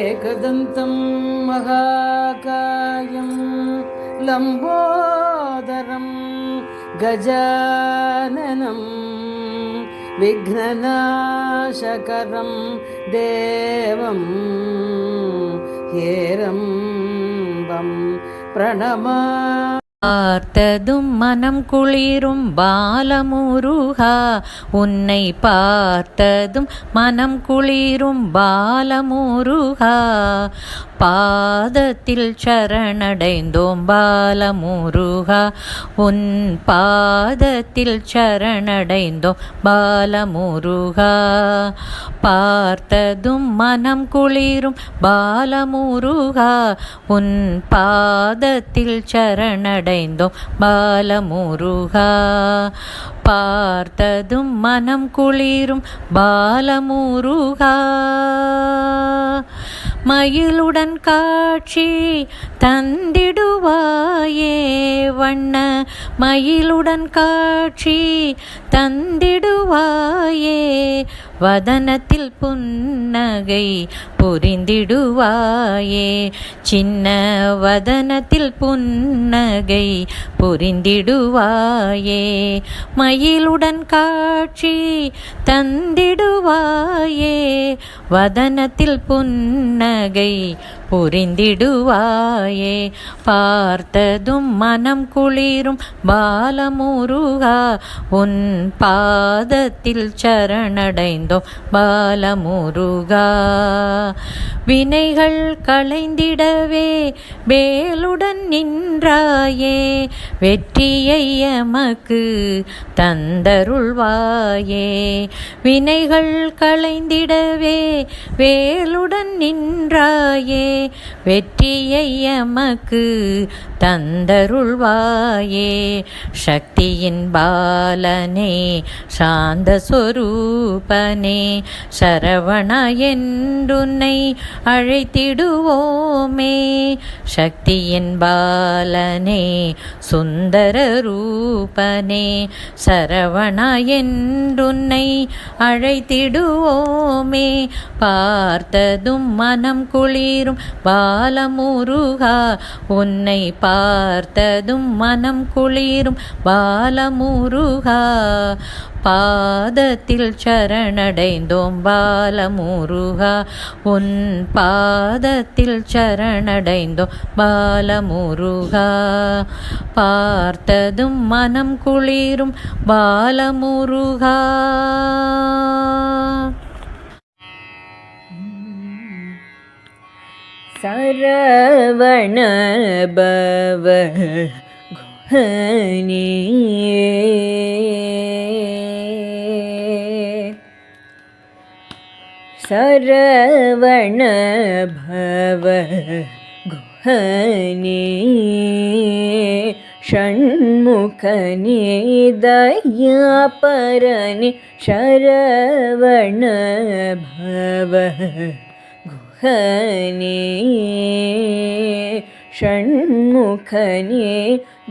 एकदन्तं महाकायं लम्बोदरं गजाननं विघ्ननाशकरं देवं हेरम्बं प्रणमा பார்த்ததும் மனம் குளிரும் பாலமுருகா. உன்னை பார்த்ததும் மனம் குளிரும் பாலமுருகா. பாதத்தில் சரணடைந்தோம் பாலமுருகா. உன் பாதத்தில் சரணடைந்தோம் பாலமுருகா. பார்த்ததும் மனம் குளிரும் பாலமுருகா. உன் பாதத்தில் சரணடை அடைந்தோம் பாலமுருகா. பார்த்ததும் மனம் குளிரும் பாலமுருகா. மயிலுடன் காட்சி தந்திடுவாயே வண்ண. மயிலுடன் காட்சி தந்திடுவாயே வதனத்தில் புன்னகை புரிந்திடுவாயே. சின்ன வதனத்தில் புன்னகை புரிந்திடுவாயே. மயிலுடன் காட்சி தந்திடுவாயே. வதனத்தில் புன்னகை புரிந்திடுவாயே. பார்த்ததும் மனம் குளிரும் பாலமுருகா. உன் பாதத்தில் சரணடைந்தோம் பாலமுருகா. வினைகள் களைந்திடவே வேலுடன் நின்றாயே. வெற்றியை எமக்கு தந்தருள்வாயே. வினைகள் களைந்திடவே வேலுடன் நின்றாயே. வெற்றியை எமக்கு தந்தருள்வாயே. சக்தியின் பாலனே சாந்த சொரூபனே. சரவண என்றுன்னை அழைத்திடுவோமே. சக்தியின் பாலனே சுந்தர ரூபனே. சரவண என்றுன்னை அழைத்திடுவோமே. பார்த்ததும் மனம் குளிரும் பாலமுருகா உன்னை பார்த்ததும் மனம் குளிரும். பாலமுருகா பாதத்தில் சரணடைந்தோம். பாலமுருகா உன் பாதத்தில் சரணடைந்தோம். பாலமுருகா பார்த்ததும் மனம் குளிரும். பாலமுருகா. സരവണ ഭവ സരവണ ഭവ ഗുഹനേ. ഷൺമുഖനേ ദയാപരനെ ശരവണ ഭവ ഷൺമുഖനേ ഷൺമുഖനേ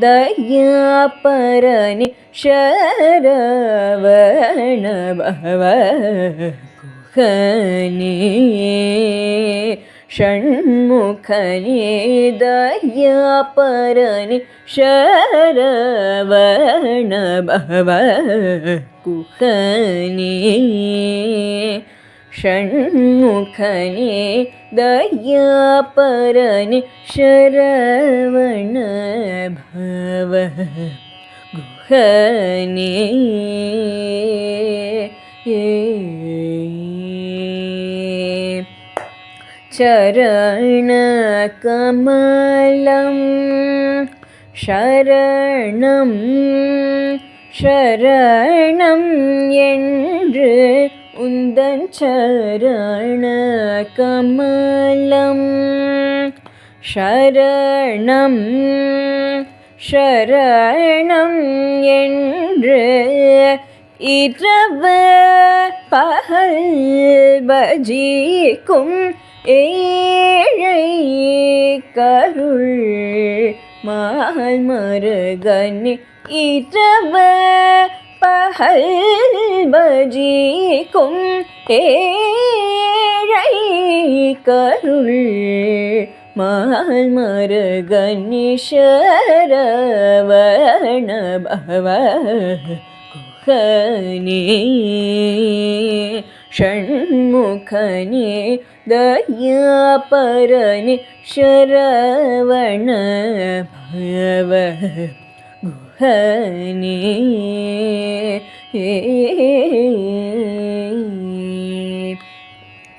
ദയാപരനെ ശരവണ ഭവ കുഹനേ ഷൺമുഖനേ ദയാപരനെ ശരവണ കുഹനേ ഷൺമുഖനെ ദയാപരന് ശരവണ ഭവ ഗുഹനേ ചരണകമലം ശരണം ശരണം என்று உந்தன் சரண கமலம். ஷரணம் ஷரணம் என்று இரவு பகல் பஜிக்கும் ஏழை கருள் மால் மருகன் இரவு பகல் பஜிக்கும் ஏழை கருள் மால் மருகனி சரவண பவ குகனே ஷண்முகனே தயாபரனே சரவண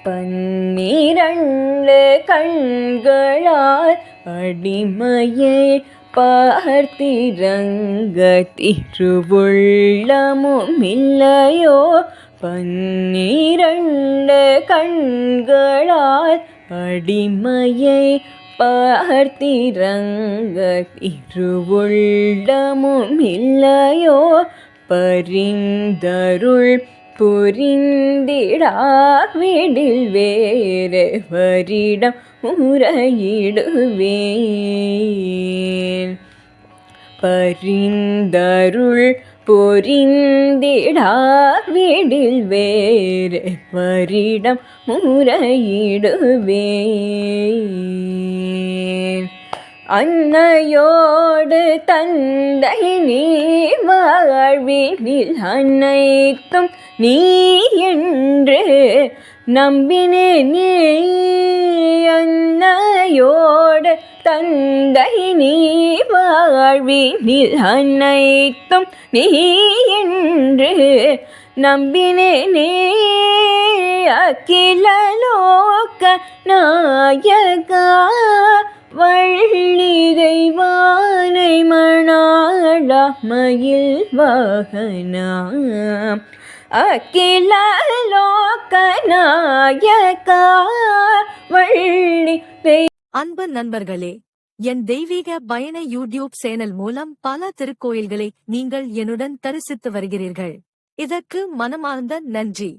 பன்னிரண்டு கண்களால் அடிமையை பார்த்திரங்க திருவுள்ளமும் இல்லையோ? பன்னிரண்டு கண்களால் அடிமையை பார்த்திரங்க திருவுள்ளமும் இல்லையோ பரிந்தருள் புரிந்திடாவிடில் வேறு வரிடம் முறையிடுவேன் பரிந்தருள் பொரிந்திடாவிடில் வேறு வரிடம் முறையிடுவேன் அன்னையோடு தந்தை நீ வாழ்வினில் அன்னைக்கும் நீ என்று நம்பினே நீ அன்னையோடு தந்தை நீ வாழ்வினில் அன்னைக்கும் நீ என்று நம்பினே நீ அகிலலோக்க நாயகா. வள்ளி வானை மணாளா மயில் வாகனா அகில லோக வள்ளி அன்பு நண்பர்களே என் தெய்வீக பயண யூடியூப் சேனல் மூலம் பல திருக்கோயில்களை நீங்கள் என்னுடன் தரிசித்து வருகிறீர்கள். இதற்கு மனமார்ந்த நன்றி.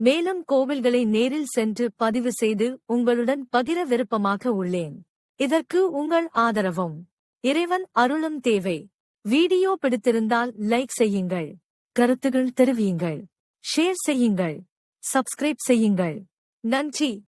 மேலும் கோவில்களை நேரில் சென்று பதிவு செய்து உங்களுடன் பகிர விருப்பமாக உள்ளேன். இதற்கு உங்கள் ஆதரவும். இறைவன் அருளும் தேவை. வீடியோ பிடித்திருந்தால் லைக் செய்யுங்கள். கருத்துகள் தெரிவியுங்கள். ஷேர் செய்யுங்கள். சப்ஸ்கிரைப் செய்யுங்கள். நன்றி.